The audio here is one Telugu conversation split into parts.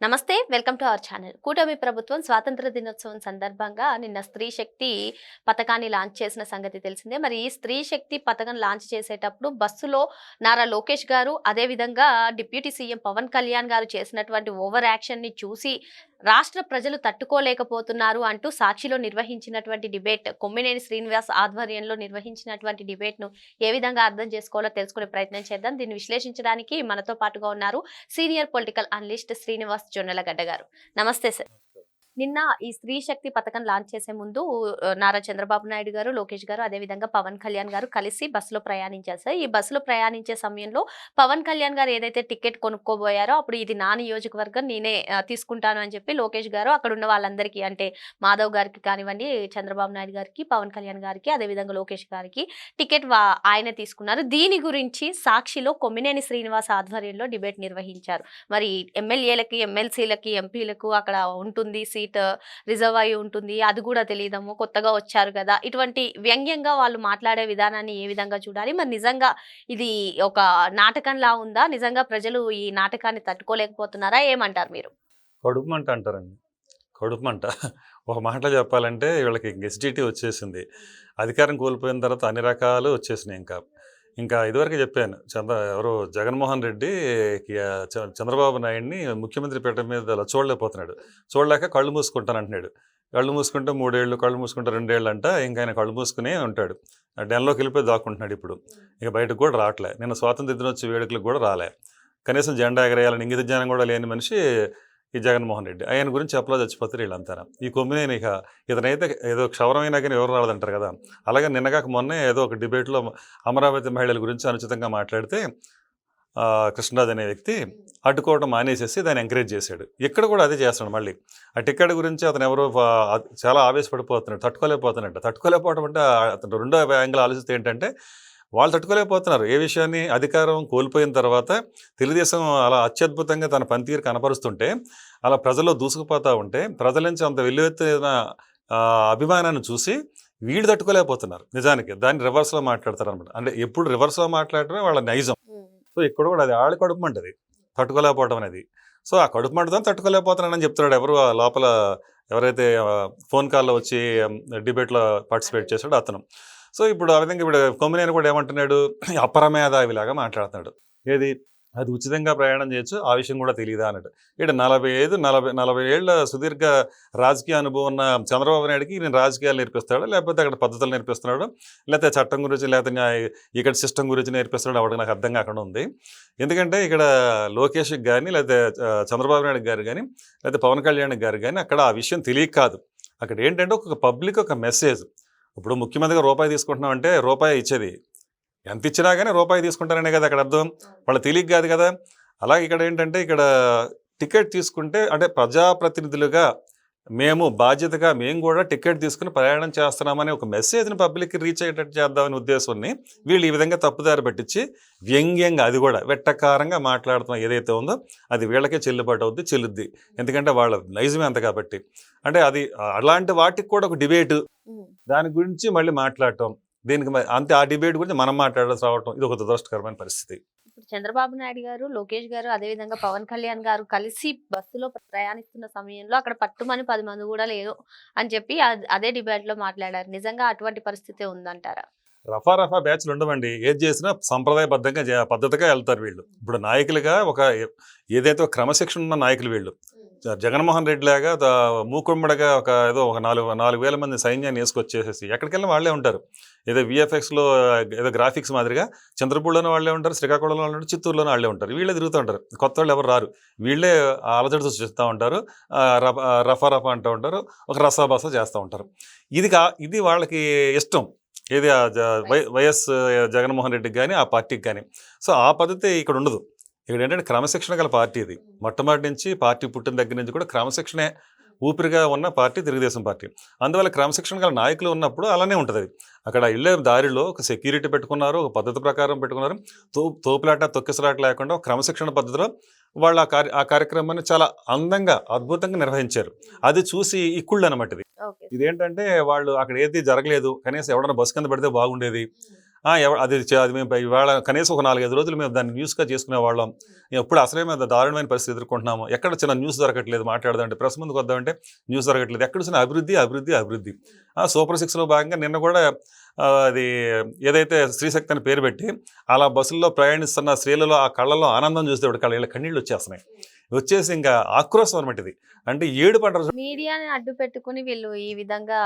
నమస్తే వెల్కమ్ టు అవర్ ఛానల్. కూటమి ప్రభుత్వం స్వాతంత్ర దినోత్సవం సందర్భంగా నిన్న స్త్రీ శక్తి పథకాన్ని లాంచ్ చేసిన సంగతి తెలిసిందే. మరి ఈ స్త్రీ శక్తి పథకం లాంచ్ చేసేటప్పుడు బస్సులో నారా లోకేష్ గారు అదేవిధంగా డిప్యూటీ సీఎం పవన్ కళ్యాణ్ గారు చేసినటువంటి ఓవర్ యాక్షన్ని చూసి రాష్ట్ర ప్రజలు తట్టుకోలేకపోతున్నారు అంటూ సాక్షిలో నిర్వహించినటువంటి డిబేట్ కొమ్మినేని శ్రీనివాస్ ఆధ్వర్యంలో నిర్వహించినటువంటి డిబేట్ను ఏ విధంగా అర్థం చేసుకోవాలో తెలుసుకునే ప్రయత్నం చేద్దాం. దీన్ని విశ్లేషించడానికి మనతో పాటుగా ఉన్నారు senior political analyst Srinivas Jonnalagadda గారు. నమస్తే సార్. నిన్న ఈ స్త్రీ శక్తి పథకం లాంచ్ చేసే ముందు నారా చంద్రబాబు నాయుడు గారు లోకేష్ గారు అదేవిధంగా పవన్ కళ్యాణ్ గారు కలిసి బస్సులో ప్రయాణించారు. సార్ ఈ బస్సులో ప్రయాణించే సమయంలో పవన్ కళ్యాణ్ గారు ఏదైతే టికెట్ కొనుక్కోబోయారో అప్పుడు ఇది నా నియోజకవర్గం నేనే తీసుకుంటాను అని చెప్పి లోకేష్ గారు అక్కడ ఉన్న వాళ్ళందరికీ అంటే మాధవ్ గారికి కానివ్వండి చంద్రబాబు నాయుడు గారికి పవన్ కళ్యాణ్ గారికి అదేవిధంగా లోకేష్ గారికి టికెట్ ఆయన తీసుకున్నారు. దీని గురించి సాక్షిలో కొమ్మినేని శ్రీనివాస్ ఆధ్వర్యంలో డిబేట్ నిర్వహించారు. మరి ఎమ్మెల్యేలకి ఎమ్మెల్సీలకి ఎంపీలకు అక్కడ ఉంటుంది సీట్ రిజర్వ్ అయి ఉంటుంది. అది కూడా తెలియదము కొత్తగా వచ్చారు కదా. ఇటువంటి వ్యంగ్యంగా వాళ్ళు మాట్లాడే విధానాన్ని ఏ విధంగా చూడాలి? మరి నిజంగా ఇది ఒక నాటకంలా ఉందా? నిజంగా ప్రజలు ఈ నాటకాన్ని తట్టుకోలేకపోతున్నారా? ఏమంటారు మీరు? కడుపుమంట అంటారండి. కడుపుమంట ఒక మాటలో చెప్పాలంటే వీళ్ళకి ఎస్డిటీ వచ్చేసింది. అధికారం కోల్పోయిన తర్వాత అన్ని రకాలు వచ్చేసినాయి ఇంకా. ఇంకా ఇదివరకు చెప్పాను చంద్ర ఎవరో జగన్మోహన్ రెడ్డి చంద్రబాబు నాయుడిని ముఖ్యమంత్రి పీఠం మీద అలా చూడలేకపోతున్నాడు చూడలేక కళ్ళు మూసుకుంటాను అంటున్నాడు కళ్ళు మూసుకుంటే మూడేళ్ళు కళ్ళు మూసుకుంటే రెండేళ్ళు అంట ఇంకా ఆయన కళ్ళు మూసుకునే ఉంటాడు. డెన్లోకి వెళ్ళిపోయి దాక్కుంటున్నాడు ఇప్పుడు. ఇక బయటకు కూడా రావట్లే. నేను స్వాతంత్ర దినోత్సవ వేడుకలకు కూడా రాలే. కనీసం జెండా ఎగరేయాలని ఇంగిత జ్ఞానం కూడా లేని మనిషి ఈ జగన్మోహన్ రెడ్డి. ఆయన గురించి చెప్పలో చచ్చిపోతారు వీళ్ళంతా ఈ కొమ్మినేని ఇక ఇతనైతే ఏదో క్షవరమైనా కానీ ఎవరు రాలేదంటారు కదా? అలాగే నిన్నగాక మొన్నే ఏదో ఒక డిబేట్లో అమరావతి మహిళల గురించి అనుచితంగా మాట్లాడితే ఆ, కృష్ణరాజు అనే వ్యక్తి అడ్డుకోవడం మానేసేసి దాన్ని ఎంకరేజ్ చేశాడు. ఇక్కడ కూడా అదే చేస్తున్నాడు మళ్ళీ. ఆ టికెట్ గురించి అతను ఎవరో చాలా ఆవేశపడిపోతున్నాడు తట్టుకోలేకపోతున్నాడు తట్టుకోలేకపోవడం అంటే అతను రెండో యాంగిల్ ఆలోచిస్తే ఏంటంటే వాళ్ళు తట్టుకోలేకపోతున్నారు. ఏ విషయాన్ని అధికారం కోల్పోయిన తర్వాత తెలుగుదేశం అలా అత్యద్భుతంగా తన పనితీరు కనపరుస్తుంటే అలా ప్రజల్లో దూసుకుపోతూ ఉంటే ప్రజల నుంచి అంత వెల్లువెత్తిన అభిమానాన్ని చూసి వీళ్ళు తట్టుకోలేకపోతున్నారు. నిజానికి దాన్ని రివర్స్లో మాట్లాడతారు అనమాట అంటే ఎప్పుడు రివర్స్లో మాట్లాడటమే వాళ్ళ నైజం. సో ఇక్కడ కూడా అది ఆళ్ళ కడుపు మంటది. తట్టుకోలేకపోవడం అనేది. సో ఆ కడుపు మంటతో తట్టుకోలేకపోతున్నానని చెప్తున్నాడు ఎవరు. లోపల ఎవరైతే ఫోన్ కాల్లో వచ్చి డిబేట్లో పార్టిసిపేట్ చేశాడో అతను. సో ఇప్పుడు ఆ విధంగా ఇప్పుడు కొమ్మినేని కూడా ఏమంటున్నాడు? అపరమేధావిలాగా మాట్లాడుతున్నాడు. ఏది? అది ఉచితంగా ప్రయాణం చేయొచ్చు ఆ విషయం కూడా తెలియదా అన్నట్టు. ఇక్కడ నలభై ఐదు నలభై నలభై ఏళ్ళ సుదీర్ఘ రాజకీయ అనుభవం ఉన్న చంద్రబాబు నాయుడుకి నేను రాజకీయాలు నేర్పిస్తాడు? లేకపోతే అక్కడ పద్ధతులు నేర్పిస్తున్నాడు? లేకపోతే చట్టం గురించి లేకపోతే ఇక్కడ సిస్టమ్ గురించి నేర్పిస్తున్నాడు? అవ్వడం నాకు అర్థం కాకుండా ఉంది. ఎందుకంటే ఇక్కడ లోకేష్కి కానీ లేకపోతే చంద్రబాబు నాయుడు గారు కానీ లేకపోతే పవన్ కళ్యాణ్ గారు కానీ అక్కడ ఆ విషయం తెలియక కాదు. అక్కడ ఏంటంటే ఒక పబ్లిక్ ఒక మెసేజ్. ఇప్పుడు ముఖ్యమంత్రిగా రూపాయి తీసుకుంటున్నాం అంటే రూపాయి ఇచ్చేది. ఎంత ఇచ్చినా కానీ రూపాయి తీసుకుంటారనే కదా అక్కడ అర్థం. వాళ్ళ తెలియక కాదు కదా. అలాగే ఇక్కడ ఏంటంటే ఇక్కడ టికెట్ తీసుకుంటే అంటే ప్రజాప్రతినిధులుగా మేము బాధ్యతగా మేము కూడా టికెట్ తీసుకుని ప్రయాణం చేస్తున్నామని ఒక మెసేజ్ని పబ్లిక్కి రీచ్ అయ్యేటట్టు చేద్దామనే ఉద్దేశాన్ని వీళ్ళు ఈ విధంగా తప్పుదారి పట్టించి వ్యంగ్యంగా అది కూడా వెట్టకారంగా మాట్లాడుతున్న ఏదైతే ఉందో అది వీళ్ళకే చెల్లుబాటు అవుద్ది చెల్లుద్ది. ఎందుకంటే వాళ్ళ నైజమే అంత కాబట్టి. అంటే అది అలాంటి వాటికి కూడా ఒక డిబేట్. దాని గురించి మళ్ళీ మాట్లాడటం. దీనికి అంతే ఆ డిబేట్ గురించి మనం మాట్లాడాల్సి రావటం ఇది ఒక దురదృష్టకరమైన పరిస్థితి. ఇప్పుడు చంద్రబాబు నాయుడు గారు లోకేష్ గారు అదేవిధంగా పవన్ కళ్యాణ్ గారు కలిసి బస్సులో ప్రయాణిస్తున్న సమయంలో అక్కడ పట్టుమని పది మంది కూడా లేదు అని చెప్పి అదే డిబేట్లో మాట్లాడారు. నిజంగా అటువంటి పరిస్థితి ఉందంటారా? రఫా రఫా బ్యాచ్లు ఉండవండి. ఏది చేసినా సంప్రదాయబద్ధంగా పద్ధతిగా వెళ్తారు వీళ్ళు. ఇప్పుడు నాయకులుగా ఒక ఏదైతే క్రమశిక్షణ ఉన్న నాయకులు వీళ్ళు. జగన్మోహన్ రెడ్డి లాగా మూకుమ్మడిగా ఒక ఏదో ఒక నాలుగు నాలుగు వేల మంది సైన్యాన్ని వేసుకొచ్చేసేసి ఎక్కడికి వెళ్ళినా వాళ్ళే ఉంటారు. ఏదో విఎఫ్ఎక్స్లో ఏదో గ్రాఫిక్స్ మాదిరిగా చంద్రపూడిలోనే వాళ్ళే ఉంటారు శ్రీకాకుళంలో వాళ్ళే ఉంటారు చిత్తూరులోనే వాళ్ళే ఉంటారు. వీళ్ళే తిరుగుతూ ఉంటారు. కొత్త వాళ్ళు ఎవరు రారు. వీళ్ళే అలజడి చూస్తూ ఉంటారు. రఫ- రఫా అంటూ ఉంటారు. ఒక రసాబస చేస్తూ ఉంటారు. ఇది కా ఇది వాళ్ళకి ఇష్టం. ఏది ఆ జ- వై- వైఎస్ జగన్మోహన్ రెడ్డికి కానీ ఆ పార్టీకి కానీ సో ఆ పద్ధతి ఇక్కడ ఉండదు. ఇక్కడ ఏంటంటే క్రమశిక్షణ గల పార్టీ ఇది. మొట్టమొదటి నుంచి పార్టీ పుట్టిన దగ్గర నుంచి కూడా క్రమశిక్షణే ఊపిరిగా ఉన్న పార్టీ తెలుగుదేశం పార్టీ. అందువల్ల క్రమశిక్షణ గల నాయకులు ఉన్నప్పుడు అలానే ఉంటుంది. అది అక్కడ వెళ్ళే దారిలో ఒక సెక్యూరిటీ పెట్టుకున్నారు ఒక పద్ధతి ప్రకారం పెట్టుకున్నారు. తో తోపులాట తొక్కిసలాట లేకుండా ఒక క్రమశిక్షణ పద్ధతిలో వాళ్ళు ఆ కార్య ఆ కార్యక్రమాన్ని చాలా అందంగా అద్భుతంగా నిర్వహించారు. అది చూసి ఇక్కుళ్ళు అనమాట ఇది. ఇదేంటంటే వాళ్ళు అక్కడ ఏది జరగలేదు కనీసం ఎవడన్నా బస్సు కింద పడితే బాగుండేది. "ఆ, ఎవ- అది అది మేము ఇవాళ కనీసం ఒక నాలుగైదు రోజులు మేము దాన్ని న్యూస్గా చేసుకునే వాళ్ళం. ఎప్పుడు అసలే మేము దారుణమైన పరిస్థితి ఎదుర్కొంటున్నాము. ఎక్కడ చిన్న న్యూస్ దొరకట్లేదు మాట్లాడదామంటే ప్రెస్ ముందుకు వద్దామంటే న్యూస్ దొరకట్లేదు. ఎక్కడ చిన్న అభివృద్ధి అభివృద్ధి అభివృద్ధి. ఆ సూపర్ సిక్స్లో భాగంగా నిన్న కూడా అది ఏదైతే స్త్రీశక్తి అని పేరు పెట్టి అలా బస్సుల్లో ప్రయాణిస్తున్న స్త్రీలలో ఆ కళ్ళలో ఆనందం చూస్తే ఇప్పుడు కళ్ళ కన్నీళ్ళు వచ్చేస్తున్నాయి. వచ్చేసి ఇంకా ఆక్రోశం అనమాట ఇది. అంటే ఏడు పడ్డారు మీడియాని అడ్డు పెట్టుకుని వీళ్ళు ఈ విధంగా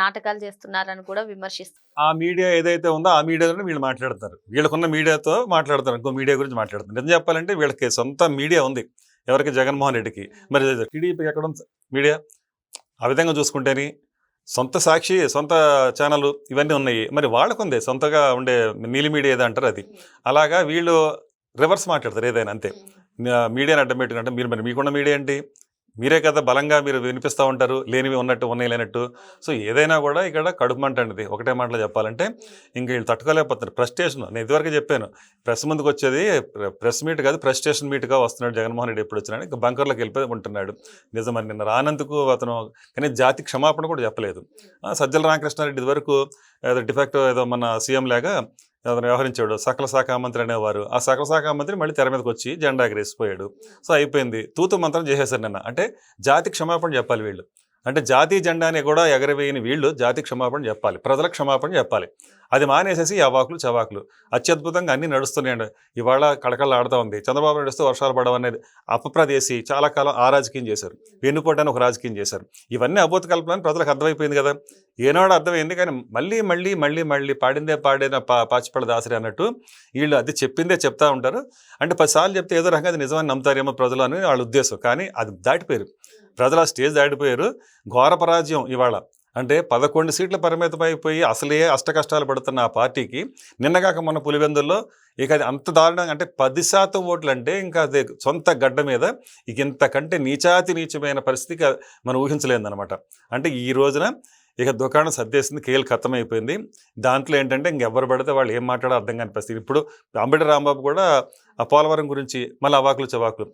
నాటకాలు చేస్తున్నారని కూడా విమర్శిస్తారు ఆ మీడియా ఏదైతే ఉందో ఆ మీడియాలో వీళ్ళు మాట్లాడతారు. వీళ్ళకున్న మీడియాతో మాట్లాడతారు. ఇంకో మీడియా గురించి మాట్లాడుతారు. నిజం చెప్పాలంటే వీళ్ళకి సొంత మీడియా ఉంది. ఎవరికి? జగన్మోహన్ రెడ్డికి. మరి టీడీపీ ఎక్కడ ఉంది మీడియా? ఆ విధంగా చూసుకుంటేని సొంత సాక్షి సొంత ఛానల్ ఇవన్నీ ఉన్నాయి. మరి వాళ్ళకుంది సొంతగా ఉండే నీలి మీడియా ఏదో అంటారు అది అలాగా వీళ్ళు రివర్స్ మాట్లాడతారు ఏదైనా అంతే. మీడియాని అడ్డం పెట్టుకుంటే మీరు మరి మీకున్న మీడియా ఏంటి? మీరే కదా బలంగా మీరు వినిపిస్తూ ఉంటారు లేనివి ఉన్నట్టు ఉన్నాయి లేనట్టు. సో ఏదైనా కూడా ఇక్కడ కడుపు మంట అండి ఒకటే మాటలో చెప్పాలంటే ఇంక వీళ్ళు తట్టుకోలేకపోతున్నారు. ప్రెస్టేషన్ నేను ఇదివరకు చెప్పాను. ప్రెస్ ముందుకు వచ్చేది ప్ర- ప్రెస్ మీట్ కాదు ప్రెస్టేషన్ మీట్గా వస్తున్నాడు జగన్మోహన్ రెడ్డి ఎప్పుడు వచ్చినాడు ఇంకా బంకర్లోకి వెళ్ళిపోయి ఉంటున్నాడు. నిజమని నిన్న రానందుకు అతను కానీ జాతి క్షమాపణ కూడా చెప్పలేదు. సజ్జల రామకృష్ణారెడ్డి ఇదివరకు ఏదో డిఫెక్ట్ ఏదో మన సీఎం లాగా అతను వ్యవహరించాడు. సకల శాఖ మంత్రి అనేవారు. ఆ సకల శాఖ మంత్రి మళ్ళీ తెర మీదకి వచ్చి జెండా ఎగరేసిపోయాడు. సో అయిపోయింది. తూతు మంత్రం చేసేసారు నిన్న. అంటే జాతి క్షమాపణ చెప్పాలి వీళ్ళు. అంటే జాతీయ జెండాని కూడా ఎగరవేయని వీళ్ళు జాతి క్షమాపణ చెప్పాలి. ప్రజల క్షమాపణ చెప్పాలి. అది మానేసేసి అవాకులు చవాకులు. అత్యద్భుతంగా అన్నీ నడుస్తున్నాయండి. ఇవాళ కళకళ ఆడుతూ ఉంది. చంద్రబాబు నడుస్తూ వర్షాలు పడడం అనేది అపప్రదేశి చాలా కాలం ఆ రాజకీయం చేశారు. వెన్నుపోటాన్ని ఒక రాజకీయం చేశారు. ఇవన్నీ అబోధ కల్పనని ప్రజలకు అర్థమైపోయింది కదా. ఏనాడు అర్థమైంది కానీ మళ్ళీ మళ్ళీ మళ్ళీ మళ్ళీ పాడిందే పాడిన పా పాచిపడ దాసరి అన్నట్టు వీళ్ళు అది చెప్పిందే చెప్తా ఉంటారు. అంటే పదిసార్లు చెప్తే ఏదో రకంగా అది నిజమని నమ్ముతారేమో ప్రజలు అని వాళ్ళ ఉద్దేశం. కానీ అది దాటిపోయారు. ప్రజలు ఆ స్టేజ్ దాటిపోయారు. ఘోర పరాజయం ఇవాళ. అంటే పదకొండు సీట్ల పరిమితమైపోయి అసలే అష్ట కష్టాలు పడుతున్న ఆ పార్టీకి నిన్నగాక మన పులివెందుల్లో ఇక అది అంత దారుణంగా అంటే పది శాతం ఓట్లు అంటే ఇంకా అదే సొంత గడ్డ మీద ఇక ఇంతకంటే నీచాతి నీచమైన పరిస్థితికి మనం ఊహించలేదన్నమాట. అంటే ఈ రోజున ఇక దుకాణం సర్దేసింది కేలు అయిపోయింది దాంట్లో ఏంటంటే ఇంకెవ్వరు పడితే వాళ్ళు ఏం మాట్లాడో అర్థం కాని పరిస్థితి. ఇప్పుడు అంబటి రాంబాబు కూడా ఆ పోలవరం గురించి మళ్ళీ అవాకులు చవాకులు.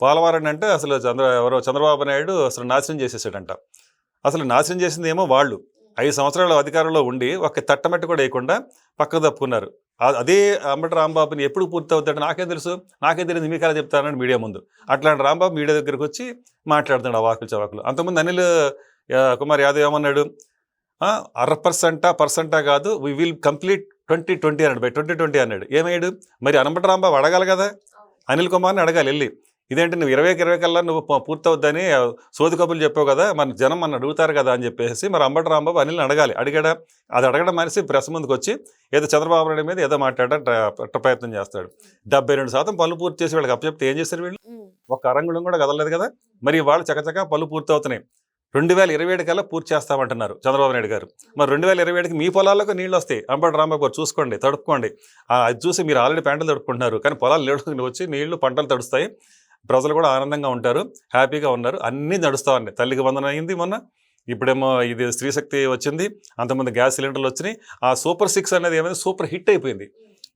పోలవరం అంటే అసలు చంద్ర ఎవరో చంద్రబాబు నాయుడు అసలు నాశనం చేసేసాడంట. అసలు నాశనం చేసింది ఏమో వాళ్ళు. ఐదు సంవత్సరాల అధికారంలో ఉండి ఒక తట్టమట్టి కూడా వేయకుండా పక్కకు తప్పుకున్నారు. ఆ- అదే అంబటి రాంబాబుని ఎప్పుడు పూర్తి అవుతాడు నాకే తెలుసు? నాకే తెలియదు మీకు అలా చెప్తానని మీడియా ముందు. అట్లాంటి రాంబాబు మీడియా దగ్గరికి వచ్చి మాట్లాడుతున్నాడు అవాకులు చవాకులు. అంతకుముందు అనిల్ ఆ, కుమార్ యాదవ్ ఏమన్నాడు? ఆ, అర పర్సెంటా పర్సెంటా కాదు we will complete twenty twenty అన్నాడు. బై ట్వంటీ ట్వంటీ అన్నాడు. ఏమయ్యాడు? మరి అనబట రాంబాబు అడగాలి కదా? అనిల్ కుమార్ని అడగాలి వెళ్ళి. ఇదేంటి నువ్వు ఇరవైకి ఇరవై కల్లా నువ్వు పూర్తవుద్దని సోది కబుర్లు చెప్పావు కదా మన జనం మన అడుగుతారు కదా అని చెప్పేసి మరి అంబటి రాంబాబు అనిల్ని అడగాలి. అడిగాడా? అది అడగడం మనిషి ప్రెస్ ముందుకు వచ్చి ఏదో చంద్రబాబు నాయుడు మీద ఏదో మాట్లాడడం ట్ర- ప్రయత్నం చేస్తాడు. డెబ్బై రెండు శాతం పనులు పూర్తి చేసి వీళ్ళకి అప్పచెప్తే ఏం చేస్తారు వీళ్ళు? ఒక్క అరంగుళం కూడా కదలలేదు కదా? మరి వాళ్ళు చకచకా పనులు పూర్తి అవుతున్నాయి రెండు వేల ఇరవై ఏడు కల్లా పూర్తి చేస్తామంటున్నారు చంద్రబాబు నాయుడు గారు. మరి రెండు వేల ఇరవై ఏడుకి మీ పొలాలకు నీళ్ళు వస్తాయి. అంబటి రాంబాబు గారు చూసుకోండి తడుపుకోండి. అది చూసి మీరు ఆల్రెడీ పంటలు తడుపుకుంటున్నారు. కానీ పొలాలు నీళ్ళు వచ్చి నీళ్ళు పంటలు తడుస్తాయి. ప్రజలు కూడా ఆనందంగా ఉంటారు హ్యాపీగా ఉన్నారు. అన్నీ నడుస్తూ ఉన్నాయి. తల్లికి వందన అయింది మొన్న ఇప్పుడేమో ఇది స్త్రీశక్తి వచ్చింది అంతమంది గ్యాస్ సిలిండర్లు వచ్చినాయి. ఆ సూపర్ సిక్స్ అనేది ఏమైంది? సూపర్ హిట్ అయిపోయింది.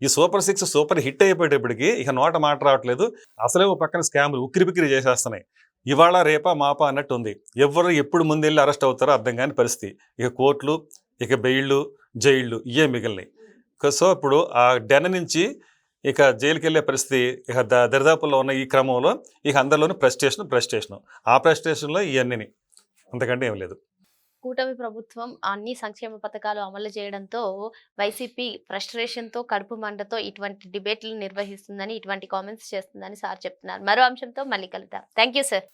ఈ సూపర్ సిక్స్ సూపర్ హిట్ అయిపోయేటప్పటికి ఇక నోట మాట రావట్లేదు. అసలే ఓ పక్కన స్కామ్లు ఉక్కిరిబిక్కిరి చేసేస్తున్నాయి. ఇవాళ రేపా మాపా అన్నట్టు ఉంది. ఎవరు ఎప్పుడు ముందెళ్ళి అరెస్ట్ అవుతారో అర్థం కాని పరిస్థితి. ఇక కోర్టులు ఇక బెయిళ్ళు జైళ్ళు ఇవే మిగిలినాయి. సో ఇప్పుడు ఆ డెన నుంచి ఇక జైలుకి వెళ్ళే పరిస్థితి ఇక దరిదాపుల్లో ఉన్న ఈ క్రమంలో ఇక అందరిలోనూ ప్రెస్టేషన్ ప్రెస్టేషన్ ఆ ప్రెస్టేషన్లో ఇవన్నీ అంతకంటే ఏం లేదు. కూటమి ప్రభుత్వం అన్ని సంక్షేమ పథకాలు అమలు చేయడంతో వైసీపీ ఫ్రస్ట్రేషన్తో కడుపు మంటతో ఇటువంటి డిబేట్లు నిర్వహిస్తుందని ఇటువంటి కామెంట్స్ చేస్తుందని సార్ చెప్తున్నారు. మరో అంశంతో మళ్ళీ కలుద్దాం. Thank you sir